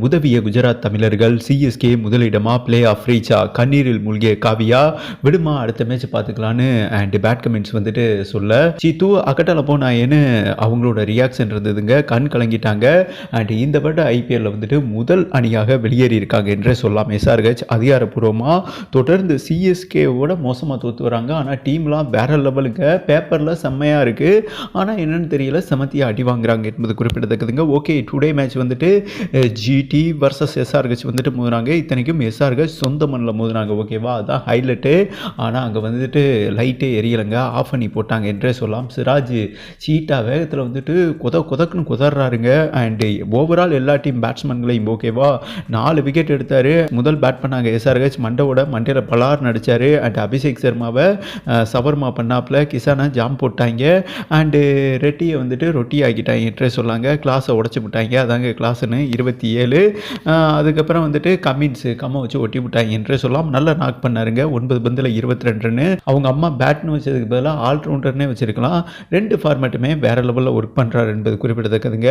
உதவிய குஜராத் தமிழர்கள் சிஎஸ்கே முதலிடமா பிளே ஆஃப் ரீச்சா கண்ணீரில் மூழ்கிய காவியா விடுமா? அடுத்த மேட்ச் பார்த்துக்கலான்னு அண்ட் பேட் கமெண்ட்ஸ் வந்துட்டு சொல்ல. சீத்து அக்கட்டால போனாயேன்னு அவங்களோட ரியாக்ஷன் இருந்ததுங்க. கண் கலங்கிட்டாங்க. அண்ட் இந்த வருட ஐபிஎல்ல வந்துட்டு முதல் அணியாக வெளியேறி இருக்காங்க என்றே சொல்லலாம் எஸ்ஆர்ஹெச் அதிகாரப்பூர்வமாக தொடர்ந்து சிஎஸ்கேவோட மோசமாக தோத்து வராங்க. ஆனால் டீம்லாம் வேற லெவலுங்க பேப்பரில் செம்மையாக இருக்குது ஆனால் என்னன்னு தெரியல. செமத்தியாக அடி வாங்குறாங்க என்பது குறிப்பிடத்தக்கதுங்க. ஓகே டுடே மேட்ச் வந்துட்டு டி வர்சஸ் எஸ்ஆர்ஹெச் வந்துட்டு மோதுறாங்க இத்தனைக்கும் எஸ்ஆர்ஹெச் சொந்த மண்ணில் மோதுறாங்க ஓகேவா அதான் ஹைலைட்டு ஆனால் அங்கே வந்துட்டு லைட்டே எரியலைங்க. ஆஃப் பண்ணி போட்டாங்க என்றே சொல்லலாம். சிராஜ் சீட்டா வேகத்தில் வந்துட்டு குத குதக்குன்னு குதறாருங்க. அண்டு ஓவரால் எல்லா டீம் பேட்ஸ்மேன்களையும் ஓகேவா நாலு விக்கெட் எடுத்தார். முதல் பேட் பண்ணாங்க எஸ்ஆர்ஹெச் மண்டவோட மண்டையில் பலார் நடித்தார் அண்ட் அபிஷேக் சர்மாவை சவர்மா பண்ணாப்புல கிசானை ஜாம் போட்டாங்க. அண்டு ரெட்டியை வந்துட்டு ரொட்டி ஆக்கிட்டாங்க என்றே சொல்லாங்க. கிளாஸை உடச்சி விட்டாங்க. அதாங்க கிளாஸ்னு இருபத்தி ஏழு அதுக்கப்புறம் வந்துட்டு கமின்ஸு கம்மை வச்சு ஒட்டி விட்டாங்க என்றே சொல்லலாம். நல்லா நாக் பண்ணாருங்க. ஒன்பது பந்தில் இருபத்தி ரெண்டுன்னு அவங்க அம்மா பேட்னு வச்சதுக்கு பதிலாக ஆல்ரவுண்டர்னே வச்சிருக்கலாம். ரெண்டு ஃபார்மேட்டுமே வேற லெவலில் ஒர்க் பண்ணுறாரு என்பது குறிப்பிடத்தக்கதுங்க.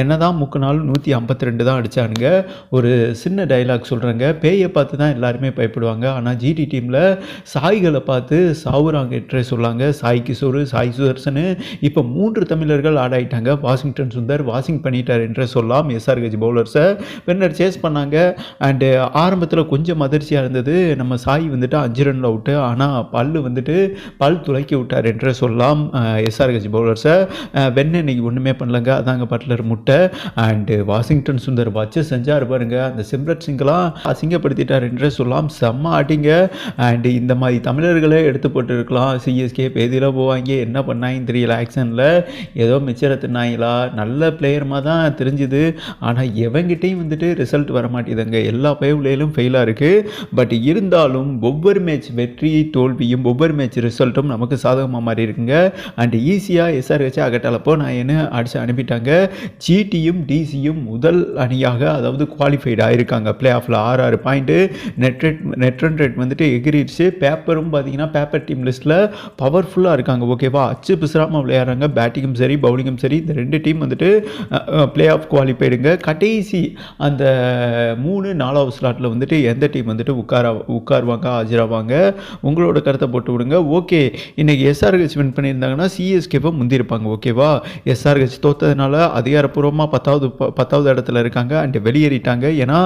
என்ன தான் முக்கு நாள் நூற்றி ஐம்பத்தி ரெண்டு தான் அடிச்சானுங்க. ஒரு சின்ன டைலாக் சொல்கிறேங்க பேயை பார்த்து தான் எல்லாருமே பயப்படுவாங்க. ஆனால் ஜிடி டீமில் சாய்களை பார்த்து சாவுறாங்க என்றே சொல்லாங்க. சாய் கிஷோர் சாய் சுதர்சனு. இப்போ மூன்று தமிழர்கள் ஆடாயிட்டாங்க வாஷிங்டன் சுந்தர் வாஷிங் பண்ணிட்டார் என்று சொல்லலாம். எஸ்ஆர்ஹெச் பவுலர்ஸை பின்னர் சேஸ் பண்ணாங்க. அண்டு ஆரம்பத்தில் கொஞ்சம் அதிர்ச்சியாக இருந்தது. நம்ம சாய் வந்துட்டு அஞ்சு ரன் அவுட்டு ஆனால் பல் வந்துட்டு பல் துளைக்கி விட்டார் என்று சொல்லலாம். எஸ்ஆர்ஹெச் பவுலர்ஸை வெண்ணெய் இன்னைக்கு ஒன்றுமே பண்ணலங்க. அதாங்க பட்லர் முட்டை. அண்டு வாஷிங்டன் சுந்தர் வச்சு செஞ்சார் பாருங்க. அந்த சிம்ரத் சிங்கெலாம் அசிங்கப்படுத்திட்டார் என்றே சொல்லலாம். செம்ம ஆட்டிங்க. அண்டு இந்த மாதிரி தமிழர்களே எடுத்து போட்டுருக்கலாம். சிஎஸ்கே பேதியில் போவாங்க. என்ன பண்ணாங்கன்னு தெரியல. ஆக்ஷனில் ஏதோ மிச்சரை தின்னாங்களா நல்ல பிளேயர் மாதிரி தான் தெரிஞ்சுது. ஆனால் எவங்கிட்டையும் வந்துட்டு ரிசல்ட் வர மாட்டேதுங்க எல்லா பயவுலையிலும் ஃபெயிலாக இருக்குது பட் இருந்தாலும் ஒவ்வொரு மேட்ச் வெற்றி தோல்வியும் ஒவ்வொரு மேட்ச் ரிசல்ட்டும் நமக்கு சாதகமாக மாறி இருக்குங்க. அண்ட் ஈஸியாக எஸ்ஆர்ஹெச் அகட்டாலப்போ நான் என்ன அடித்து அனுப்பிட்டாங்க? ஜிடியும் டிசியும் முதல் அணியாக அதாவது குவாலிஃபைடு ஆயிருக்காங்க பிளே ஆஃபில் ஆறு ஆறு point net rate net run rate வந்துட்டு எகிரிடுச்சு. பேப்பரும் பார்த்தீங்கன்னா பேப்பர் டீம் லிஸ்ட்டில் பவர்ஃபுல்லாக இருக்காங்க ஓகேவா அச்சு பிசுராமல் விளையாடுறாங்க. பேட்டிங்கும் சரி பவுலிங்கும் சரி. இந்த ரெண்டு டீம் வந்துட்டு பிளே ஆஃப் குவாலிஃபைடுங்க கடைசி அந்த மூணு நாலாவது ஸ்லாட்டில் வந்துட்டு எந்த டீம் வந்துட்டு உட்கார உட்காருவாங்க ஆஜராவாங்க? உங்களோட கருத்தை போட்டு விடுங்க. ஓகே இன்னைக்கு எஸ்ஆர்ஹெச் வின் பண்ணியிருந்தாங்கன்னா சிஎஸ்கேவை முந்திருப்பாங்க ஓகேவா எஸ்ஆர்ஹெச் தோத்ததுனால அதிகாரப்பூர்வமாக பத்தாவது ப- பத்தாவது இடத்துல இருக்காங்க அண்ட் வெளியேறிட்டாங்க. ஏன்னா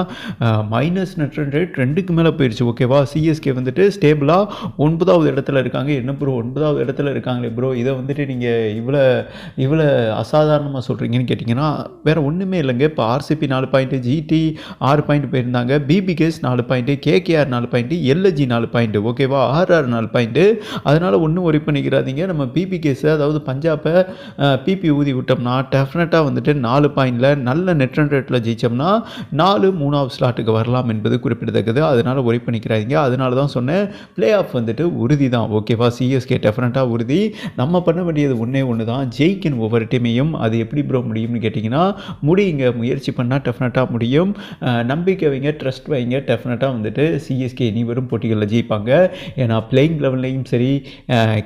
மைனஸ் நெட் ரன் ரேட் ரெண்டுக்கு மேலே போயிடுச்சு ஓகேவா சிஎஸ்கே வந்துட்டு ஸ்டேபிளாக ஒன்பதாவது இடத்துல இருக்காங்க. என்ன ப்ரோ ஒன்பதாவது இடத்துல இருக்காங்களே ப்ரோ இதை வந்துட்டு நீங்கள் இவ்வளோ இவ்வளோ அசாதாரணமாக சொல்கிறீங்கன்னு கேட்டிங்கன்னா வேறு ஒன்றுமே இல்லைங்க. இப்போ ஆர்சிபி நாலு பாயிண்ட் பாயிண்ட்டு ஜிடி ஆறு பாயிண்ட் போயிருந்தாங்க. பிபிகேஸ் நாலு பாயிண்ட்டு கேகேஆர் நாலு பாயிண்ட்டு எல்எஜி நாலு பாயிண்ட்டு ஓகேவா ஆர்ஆர் நாலு பாயிண்ட்டு அதனால் ஒன்றும் ஒரி பண்ணிக்கிறாதீங்க நம்ம பிபிகேஸை அதாவது பஞ்சாபை பிபி ஊதி விட்டோம்னா டெஃபினட்டாக வந்துட்டு நாலு பாயிண்டில் நல்ல நெட் ரன் ரேட்டில் ஜெயிச்சோம்னா நாலு மூணாவது ஸ்லாட்டுக்கு வரலாம் என்பது குறிப்பிடத்தக்கது. அதனால் ஒரி பண்ணிக்கிறாதீங்க அதனால தான் சொன்னேன். ப்ளே ஆஃப் வந்துட்டு உறுதி தான். ஓகேவா சிஎஸ்கே டெஃபினட்டாக உறுதி. நம்ம பண்ண வேண்டியது ஒன்றே ஒன்று தான் ஜெயிக்கணும் ஒவ்வொரு டீமையும் அது எப்படி ப்ரோ முடியும்னு கேட்டிங்கன்னா முடியுங்க. முயற்சி பண்ணால் டெஃபினட்டாக முடியும். நம்பிக்கை வைங்க ட்ரஸ்ட் வைங்க. டெஃபினட்டாக வந்துட்டு சிஎஸ்கே இனிவரும் போட்டிகளில் ஜெயிப்பாங்க. ஏன்னா பிளேயிங் லெவல்லையும் சரி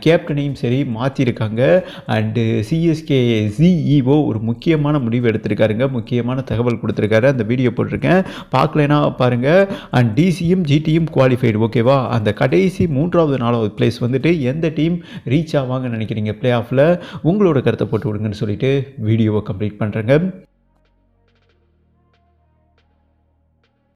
கேப்டனையும் சரி மாற்றிருக்காங்க அண்டு சிஎஸ்கே சிஇஓ ஒரு முக்கியமான முடிவு எடுத்திருக்காருங்க. முக்கியமான தகவல் கொடுத்துருக்காரு. அந்த வீடியோ போட்டிருக்கேன். பார்க்கலைன்னா பாருங்கள் அண்ட் டிசியும் ஜிடியும் குவாலிஃபைடு ஓகேவா அந்த கடைசி மூன்றாவது நாலாவது பிளேஸ் வந்துட்டு எந்த டீம் ரீச் ஆவாங்கன்னு நினைக்கிறீங்க பிளே ஆஃபில் உங்களோட கருத்தை போட்டு விடுங்கன்னு சொல்லிட்டு வீடியோவை கம்ப்ளீட் பண்ணுறேங்க